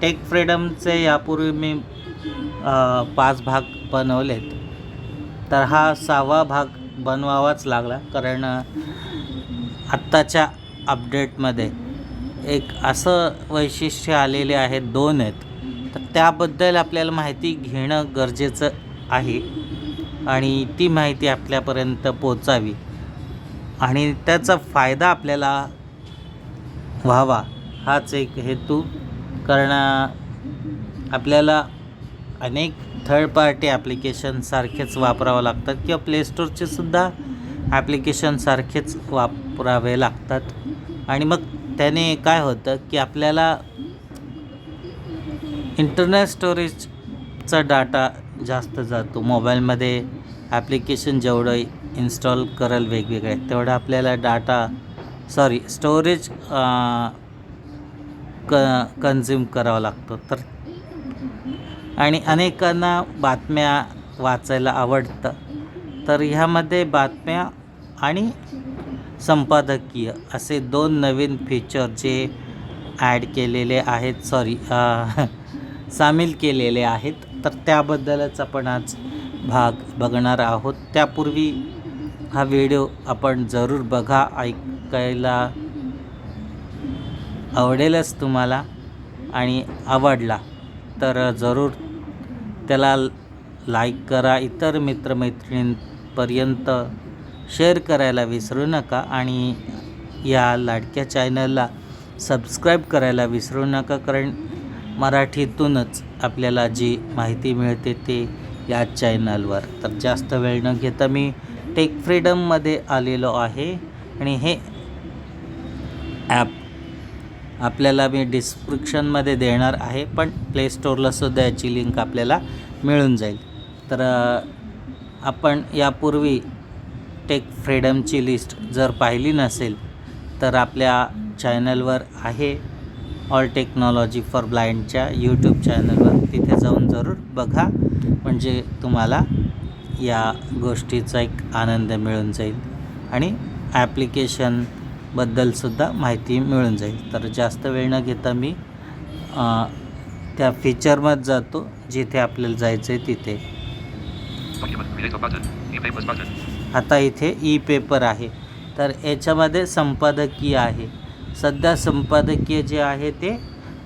Take फ्रीडमचे यापूर्वी मी पाच भाग बनवलेत. तर हा सहावा भाग बनवावाच लागला कारण आत्ताच्या अपडेटमध्ये एक असं वैशिष्ट्य आलेले आहे दोन आहेत. तर त्याबद्दल आपल्याला माहिती घेणं गरजेचं आहे आणि ती माहिती आपल्यापर्यंत पोचावी आणि त्याचा फायदा आपल्याला व्हावा हाच एक हेतू कारण आपल्याला अनेक थर्ड पार्टी ॲप्लिकेशनसारखेच वापरावं लागतात किंवा प्ले स्टोरचे सुद्धा वापरावे लागतात. आणि मग त्याने काय होतं की आपल्याला इंटरनेट स्टोरेजचा डाटा जास्त जातो. मोबाईलमध्ये ॲप्लिकेशन जेवढं इन्स्टॉल करेल वेगवेगळे तेवढं आपल्याला डाटा सॉरी स्टोरेज क कन्झ्युम करावा लागतो. तर आणि अनेकांना बातम्या वाचायला आवडतं. तर ह्यामध्ये बातम्या आणि संपादकीय असे दोन नवीन फीचर जे ॲड केलेले आहेत सॉरी सामील केलेले आहेत. तर त्याबद्दलच आपण आज भाग बघणार आहोत. त्यापूर्वी हा व्हिडिओ आपण जरूर बघा ऐकायला आवडेलच तुम्हाला आणि आवडला तर जरूर त्याला लाईक करा. इतर मित्रमैत्रिणींपर्यंत शेअर करायला विसरू नका आणि या लाडक्या चॅनलला सबस्क्राईब करायला विसरू नका. कारण मराठीतूनच आपल्याला जी माहिती मिळते ते या चॅनलवर तर जास्त वेळ न घेता मी टेक फ्रीडममध्ये आलेलो आहे आणि हे ॲप आपल्याला मी डिस्क्रिप्शनमध्ये देणार आहे पण प्ले स्टोअरलासुद्धा याची लिंक आपल्याला मिळून जाईल. तर आपण यापूर्वी टेक फ्रीडमची लिस्ट जर पाहिली नसेल तर आपल्या चॅनलवर आहे ऑल टेक्नॉलॉजी फॉर ब्लाइंडच्या यूट्यूब चॅनलवर तिथे जाऊन जरूर बघा. म्हणजे तुम्हाला या गोष्टीचा एक आनंद मिळून जाईल. आणि ॲप्लिकेशन बद्दलसुद्धा माहिती मिळून जाईल. तर जास्त वेळ न घेता मी त्या फीचरमध्ये जातो जिथे आपल्याला जायचं आहे तिथे. आता इथे ई पेपर आहे. तर याच्यामध्ये संपादकीय आहे. सध्या संपादकीय जे आहे ते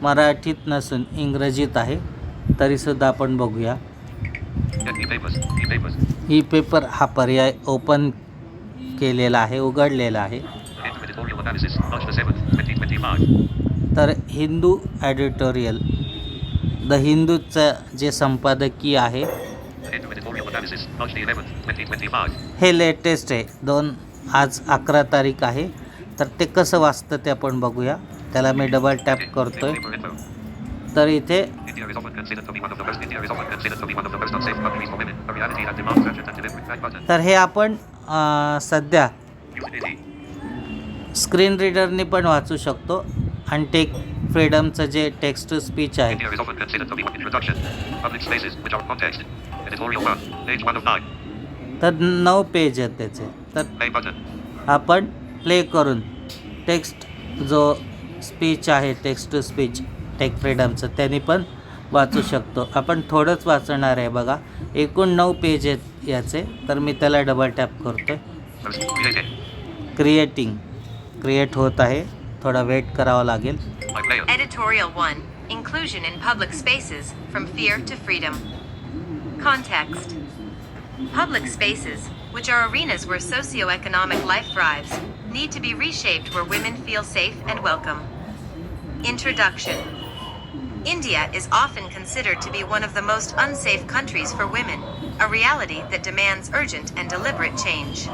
मराठीत नसून इंग्रजीत आहे. तरीसुद्धा आपण बघूया. ई पेपर हा पर्याय ओपन केलेला आहे उघडलेला आहे. तर हिंदू ॲडिटोरियल द हिंदूचं जे संपादकीय आहे हे लेटेस्ट आहे. दोन आज अकरा तारीख आहे. तर ते कसं वाचतं ते आपण बघूया. त्याला मी डबल टॅप करतो आहे तर इथे तर हे आपण सध्या स्क्रीन रीडरने पण वाचू शकतो आणि टेक फ्रीडमचं जे टेक्स्ट टू स्पीच आहे India is often considered to be one introduction. Public spaces, which are context. Editorial 1. Page 1 of 9. तर नऊ पेज आहेत त्याचे तर. आपण प्ले करून टेक्स्ट जो स्पीच आहे टेक्स्ट टू स्पीच टेक फ्रीडमचं त्यांनी पण वाचू शकतो आपण थोडंच वाचणार आहे बघा एकूण नऊ पेज आहेत याचे तर मी त्याला डबल टॅप करतो. क्रिएटिंग क्रिएट होत आहे थोडा वेट करावा लागेल My player. Editorial 1 Inclusion in Public Spaces From Fear to Freedom. Context Public spaces, which are arenas where socioeconomic life thrives, need to be reshaped where women feel safe and welcome. Introduction India is often considered to be one of the most unsafe countries for women, a reality that demands urgent and deliberate change.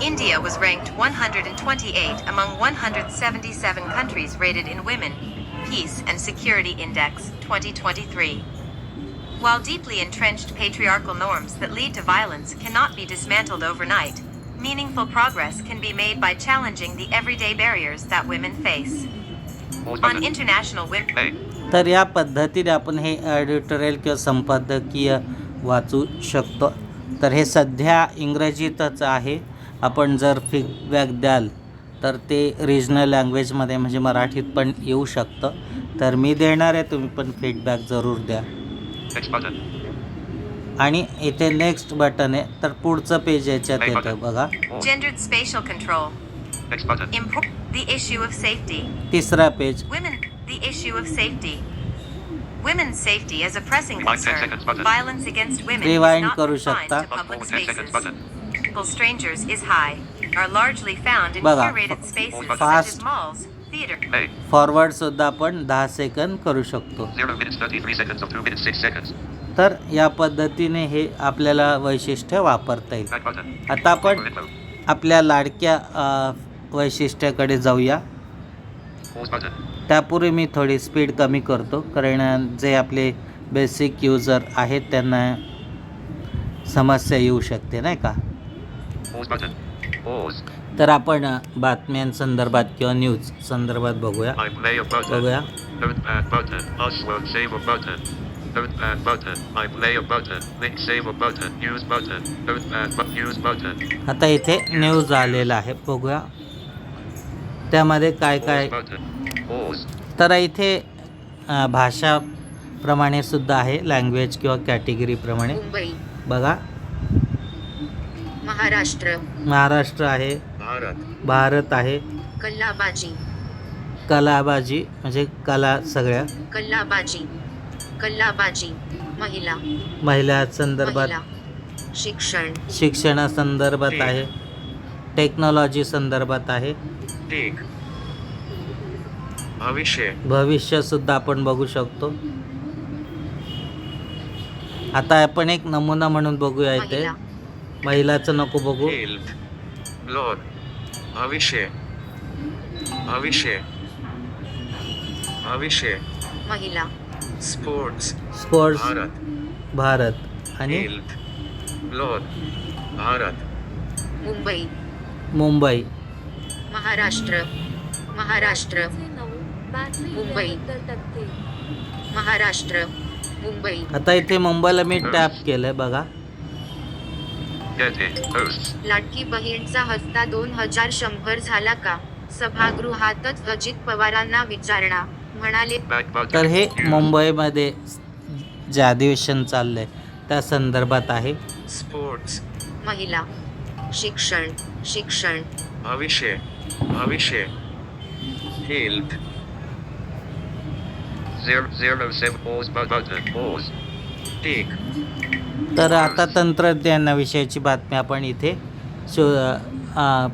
India was ranked 128 among 177 countries rated in Women, Peace and Security Index 2023. While deeply entrenched patriarchal norms that lead to violence cannot be dismantled overnight, meaningful progress can be made by challenging the everyday barriers that women face. Pause On button. International Women Play. तर या पद्धतीने आपण हे editorial किंवा संपादकीय वाचू शकतो तर हे सध्या इंग्रजीतच आहे आपण जर फीडबॅक द्याल तर ते रिजनल लँग्वेजमध्ये म्हणजे मराठीत पण येऊ शकतं. तर मी देणार आहे तुम्ही पण फीडबॅक जरूर द्या. आणि इथे नेक्स्ट बटन आहे तर पुढचं पेज याच्यात येतं बघा. तिसरा पेज रिवाइंड करू शकता. To Fast public forward 10 seconds spaces. button. People strangers is high. Are largely found in बघा, curated spaces such fast. as malls, theater. May. Forward सुद्धा आपण दहा सेकंद करू शकतो 0 minutes 33 seconds of 2 minutes 6 seconds. तर या पद्धतीने हे आपल्याला वैशिष्ट्य वापरता येईल Back button. आता आपण Favorite mode. आपल्या लाडक्या अ, वैशिष्ट्याकडे जाऊया Pause button. त्यापूर्वी मी थोडी स्पीड कमी करतो कारण जे आपले बेसिक युजर आहेत त्यांना समस्या येऊ शकते नाही का. तर आपण बातम्यांसंदर्भात किंवा न्यूज संदर्भात बघूया. बघूया. आता इथे न्यूज आलेला आहे. बघूया. त्यामध्ये काय काय तर इथे भाषा प्रमाणे सुद्धा आहे. लँग्वेज किंवा कॅटेगरी प्रमाणे. बघा. महाराष्ट्र. महाराष्ट्र आहे. Bharat. भारत आहे. कल्लाबाजी कलाबाजी म्हणजे कला सगळ्या. कल्लाबाजी कल्लाबाजी महिला. महिला संदर्भात. महिला. शिक्षण. शिक्षणासंदर्भात आहे. टेक्नॉलॉजी संदर्भात आहे. Take. भविष्य. भविष्यसुद्धा आपण बघू शकतो. आता आपण एक नमुना म्हणून बघूया इथे. महिला. महिलाचं नको बघू. Blood. भविष्य. भविष्य. भविष्य. महिला. स्पोर्ट्स. स्पोर्ट्स. भारत. भारत. आणि? हेल्थ ब्लॉड भारत. मुंबई. मुंबई. महाराष्ट्र. महाराष्ट्र. मुंबई. महाराष्ट्र. मुंबई. आता इथे मुंबईला मी टॅप केलंय बघा. लाडकी बहीणचा हप्ता दोन हजार शंभर झाला का? सभागृहातच अजित पवारांना विचारणा. म्हणाले बटन तर हे मुंबईमध्ये जे अधिवेशन चाललंय त्या संदर्भात आहे. स्पोर्ट्स महिला. शिक्षण. शिक्षण. भविष्य. भविष्य. Health zero zero seven pause button pause. Take. तर आता तंत्रज्ञानाविषयीची बातमी आपण इथे शो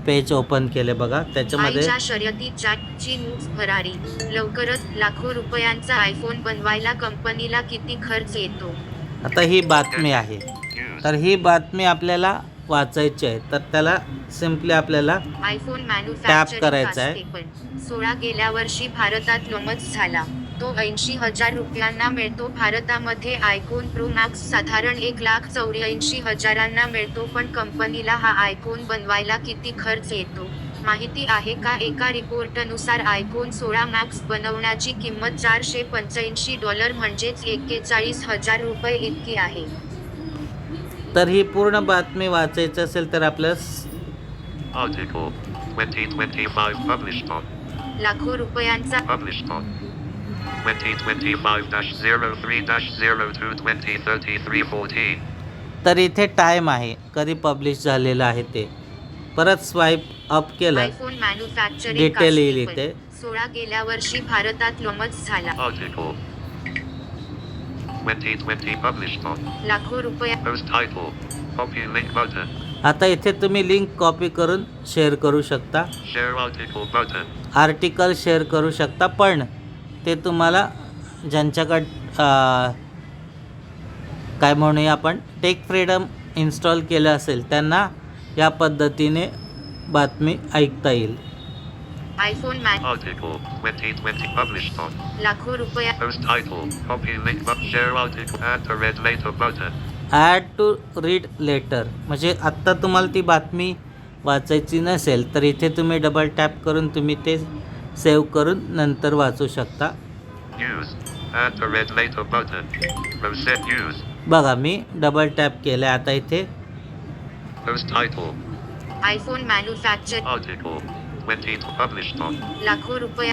पेज ओपन केले बघा. त्याच्यामध्ये शर्यतीत जॅकची न्यूज भरारी लवकरच लाखो रुपयांचा आयफोन बनवायला कंपनीला किती खर्च येतो? आता ही बातमी आहे. तर ही बातमी आपल्याला वाचायची आहे. तर त्याला सिम्पली आपल्याला आयफोन Tap मॅन्युफॅक्चरिंग करायचा आहे. सोळा गेल्या वर्षी भारतात लॉन्च झाला. तो ऐंशी हजार रुपयांना मिळतो. भारतामध्ये आयफोन प्रो मॅक्स साधारण एक लाख चौऱ्याऐंशी हजारांना मिळतो पण कंपनीला हा आयफोन बनवायला किती खर्च येतो? माहिती आहे का? एका रिपोर्टनुसार आयफोन सोळा मॅक्स बनवण्याची किंमत चारशे पंच्याऐंशी डॉलर म्हणजेच एक्केचाळीस हजार रुपये इतकी आहे. तर ही पूर्ण बातमी वाचायची असेल तर आपल्याला स- article 2025 published on. लाखो रुपयांचा published on. 2025-03-02-2033-14 तर इथे टाईम आहे. कधी पब्लिश झालेलं आहे ते. परत स्वाईप अप केलं. आयफोन मॅन्युफॅक्चरिंग Detail येईल इथे. सोळा गेल्या वर्षी भारतात लॉन्च झाला. Article. 2020 published on लाखो रुपया. Post title. Copy link button. आता इथे तुम्ही लिंक कॉपी करून शेअर करू शकता. आर्टिकल शेअर करू शकता पण ते तुम्हाला ज्यांच्याकड काय म्हणूया आपण टेक फ्रीडम इन्स्टॉल केलं असेल त्यांना या पद्धतीने बातमी ऐकता येईल. IPhone man article 2020 published on लाखो रुपया post title copy link but share article add to read later button. Add to read later म्हणजे आत्ता तुम्हाला ती बातमी वाचायची नसेल तर इथे तुम्ही डबल टॅप करून तुम्ही ते सेव्ह करून नंतर वाचू शकता. बघा मी डबल टॅप केलं आता इथे. आयफोन मॅन्युफॅक्चर लाखो रुपये.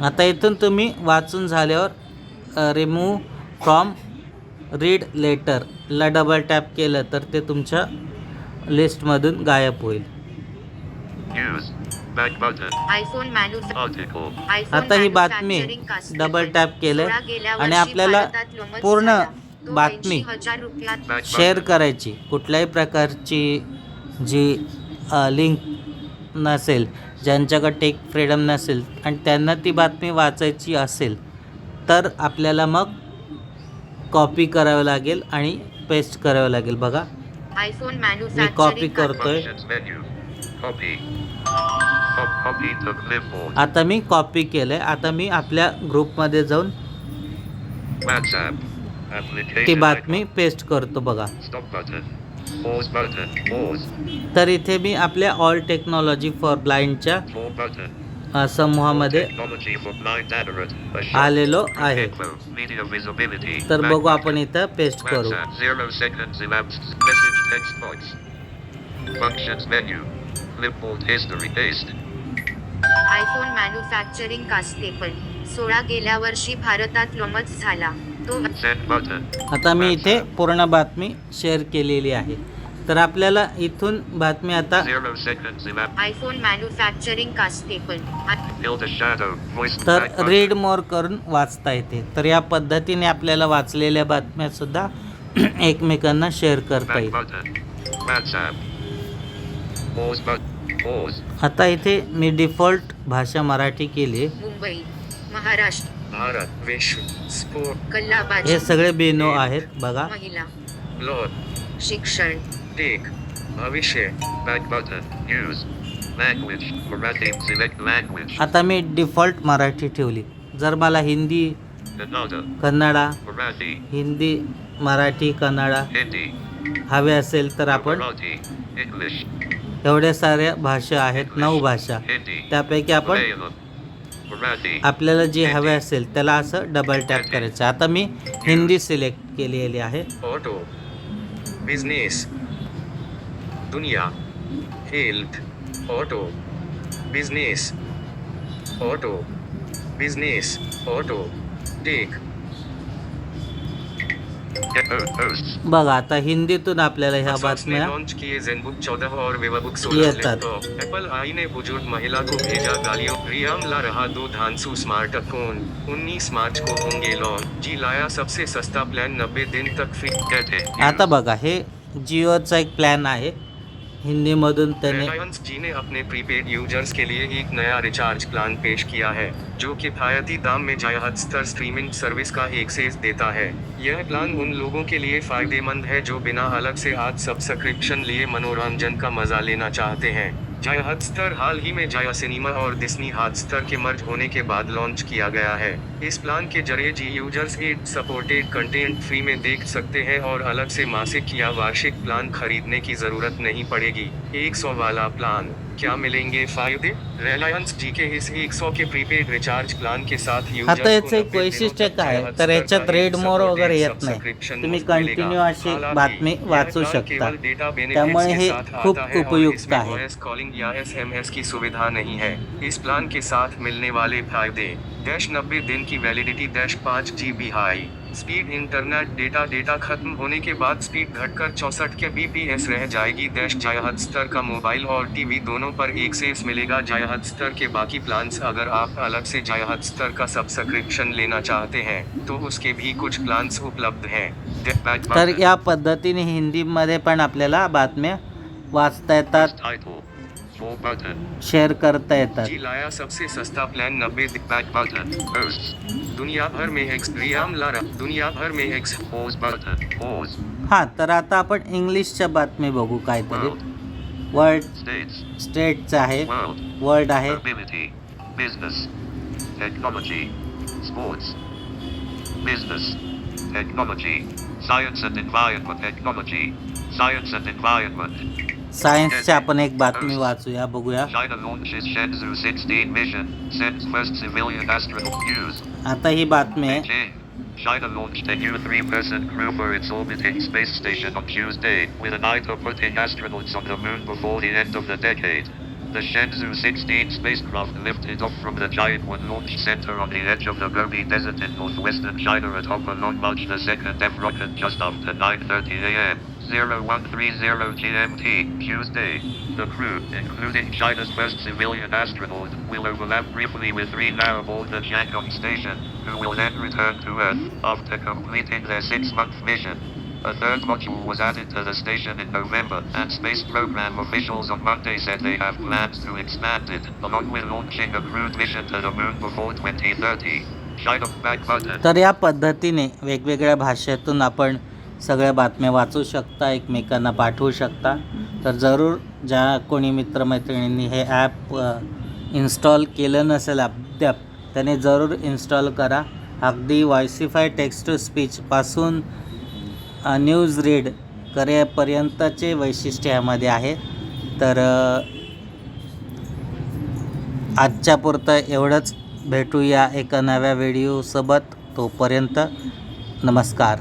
आता इथून तुम्ही वाचून झाल्यावर रिमूव्ह फ्रॉम रीड लेटर ला डबल टॅप केलं तर ते तुमच्या लिस्टमधून गायब होईल. आता ही बातमी डबल. टॅप केलं आणि आपल्याला पूर्ण बातमी 80,000 रुपयात Back शेअर. करायची. कुठल्याही प्रकारची जी लिंक नसेल ज्यांच्याकडे टेक फ्रीडम नसेल आणि त्यांना ती बातमी वाचायची असेल तर आपल्याला मग कॉपी करावं लागेल आणि पेस्ट करावं लागेल. बघा आयफोन मॅन्युफॅक्चरिंग कॉपी आता मी कॉपी केलंय. आता मी आपल्या ग्रुपमध्ये जाऊन ती बातमी पेस्ट करतो बघा. तर इथे मी आपल्या ऑल टेक्नॉलॉजी फॉर ब्लाइंडच्या समूहामध्ये आलेलो आहे. तर बघू आपण इथं पेस्ट करू. आयफोन मॅन्युफॅक्चरिंग सोळा गेल्या वर्षी भारतात लोमच झाला. आता मी इथे पूर्ण बातमी शेअर केलेली आहे. तर आपल्याला इथून बातमी आता. आयफोन मॅन्युफॅक्चरिंग तर. रीड मोर करून वाचता येते. तर या पद्धतीने आपल्याला वाचलेल्या बातम्या सुद्धा एकमेकांना शेअर करता येईल. आता इथे मी डिफॉल्ट भाषा मराठी केली. मुंबई महाराष्ट्र. भारत विश्व स्पोर्ट कल्लाबाजी हे सगळे बेनो आहेत बघा. महिला. शिक्षण. टेक भविष्य Back button. News. Language. Marathi. Select language. आता मी डिफॉल्ट मराठी ठेवली जर मला Hindi Kannada. Kannada Marathi. Hindi Marathi Kannada Hindi. हवे असेल तर आपण Marathi. English. एवढ्या साऱ्या भाषा आहेत नऊ भाषा Hindi. त्यापैकी आपण Malayalam. Marathi. आपल्याला जी हवे असेल त्याला असं डबल टॅप करायचं आता मी हिंदी सिलेक्ट केलेली आहे ऑटो बिझनेस दुनिया health auto business auto business auto tech. बघा आता हिंदीतून आपल्याला ह्या बातम्या लॉन्च किए जेनबुक 14 और 16 येतात. लैपटॉप एप्पल आई ने बुजुर्ग महिला को भेजा गालियों रियाम ला रहा दो धांसू स्मार्ट फोन 19 मार्च को होंगे लॉन्च जी लाया सबसे सस्ता प्लान 90 दिन तक फ्री. आता बघा हे जिओचा एक प्लॅन आहे हिंदीमधून त्याने रिलायंस जी ने अपने प्रीपेड यूज़र्स के लिए एक नया रिचार्ज प्लान पेश किया है, जो किफायती दाम में जायहत स्तर स्ट्रीमिंग सर्विस का एक्सेस देता है। यह प्लान उन लोगों के लिए फ़ायदेमंद है जो बिना अलग से आज सब्सक्रिप्शन लिए मनोरंजन का मज़ा लेना चाहते हैं। जायहत स्तर हाल ही में जाया सिनेमा और डिस्नी हॉटस्टार के मर्ज होने के बाद लॉन्च किया गया है। इस प्लान के ज़रिए Jio users ad supported content free में देख सकते हैं और अलग से मासिक या वार्षिक प्लान खरीदने की ज़रूरत नहीं पड़ेगी। एक सौ वाला प्लान क्या मिलेंगे फ़ायदे? रिलायंस जी के इस 100 के प्रीपेड रिचार्ज प्लान के साथ users आता को याचं एक वैशिष्ट्य काय तर याच्यात रेड मोर वगैरे येत नाही तुम्ही कंटिन्यू अशी बातमी वाचू शकता केवल डेटा benefits त्यामुळे हे खूप आता है और उपयुक्त आहे। कॉलिंग या एसएमएस की सुविधा नहीं है। इस प्लान के साथ मिलने वाले फ़ायदे डैश नब्बे दिन की वैलिडिटी डैश पाँच G B high speed internet data data खत्म होने के बाद स्पीड घटकर चौसठ के बीपीएस रह जाएगी डैश जायहद स्तर का मोबाइल और टीवी दोनों पर एक सेस मिलेगा जायहद स्तर के बाकी प्लान्स अगर आप अलग से जायहद स्तर का सब्सक्रिप्शन लेना चाहते हैं तो उसके भी कुछ प्लान्स उपलब्ध हैं। तर. या पद्धतीने हिंदीमध्ये पण आपल्याला बातम्या वाचता येतात. शेअर करता येतात जी लाया सबसे सस्ता प्लान नब्बे Back button. Hosts. दुनिया भर में एक्स रियाम लारा दुनिया भर में एक्स Pause button. Pause. हां तर आता आपण इंग्लिशच्या बातमी बघू काहीतरी World. वर्ल्ड. स्टेटचं आहे. वर्ल्ड आहे Mobility. Business. Technology. Sports. Business. Technology. Science and environment. Technology. Science and environment. सायन्सची आपण एक बातमी वाचूया बघूया China launches Shenzhou 16 mission. Sends first civilian astronaut. News. आता ही बातमी आहे Beijing. China launched a new three-person crew for its orbiting space station on Tuesday, with an eye to putting astronauts on the moon before the end of the decade. The Shenzhou 16 spacecraft lifted off from the Giant One launch center on the edge of the Gobi Desert in northwestern China atop a Long March the 2nd F rocket just after 9.30 am. 0130 GMT, Tuesday. The crew, including China's first civilian astronaut, will overlap briefly with three now aboard the Jiangong station, who will then return to Earth after completing their six-month mission. A third module was added to the station in November, and space program officials on Monday said they have plans to expand it, along with launching a crewed mission to the moon before 2030. China back button. तर या पद्धतीने वेगवेगळ्या भाषेतून आपण सगळ्या बातम्या वाचू शकता एकमेकांना पाठवू शकता. तर जरूर ज्या कोणी मित्रमैत्रिणींनी हे ॲप इन्स्टॉल केलं नसेल अद्याप त्याने जरूर इन्स्टॉल करा. अगदी वॉयसिफाय टेक्स्ट टू स्पीचपासून न्यूज रीड करेपर्यंतचे वैशिष्ट्य यामध्ये आहे. तर आजच्या पुरतं एवढंच. भेटूया एका नव्या व्हिडिओसोबत तोपर्यंत नमस्कार.